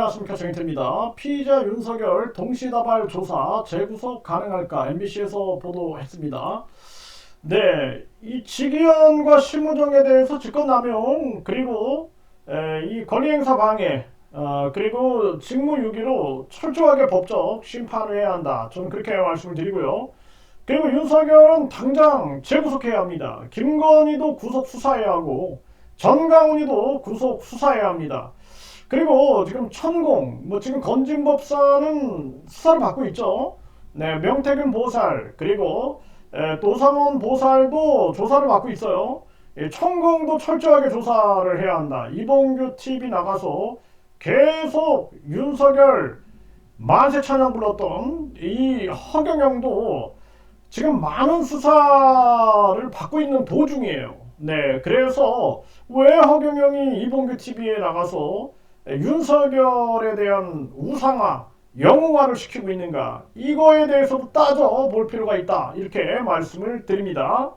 안녕하십니까 정인태입니다. 피의자 윤석열 동시다발 조사 재구속 가능할까 MBC에서 보도했습니다. 네, 이 직위원과 실무정에 대해서 직권남용 그리고 에, 이 권리행사 방해 어, 그리고 직무유기로 철저하게 법적 심판을 해야 한다. 저는 그렇게 말씀을 드리고요. 그리고 윤석열은 당장 재구속해야 합니다. 김건희도 구속 수사해야 하고 전강훈이도 구속 수사해야 합니다. 그리고 지금 천공, 뭐 지금 건진법사는 수사를 받고 있죠. 네, 명태균 보살 그리고 에, 노상원 보살도 조사를 받고 있어요. 예, 천공도 철저하게 조사를 해야 한다. 이봉규 TV 나가서 계속 윤석열 만세 찬양 불렀던 이 허경영도 지금 많은 수사를 받고 있는 도중이에요. 네, 그래서 왜 허경영이 이봉규 TV에 나가서 윤석열에 대한 우상화, 영웅화를 시키고 있는가? 이거에 대해서도 따져 볼 필요가 있다. 이렇게 말씀을 드립니다.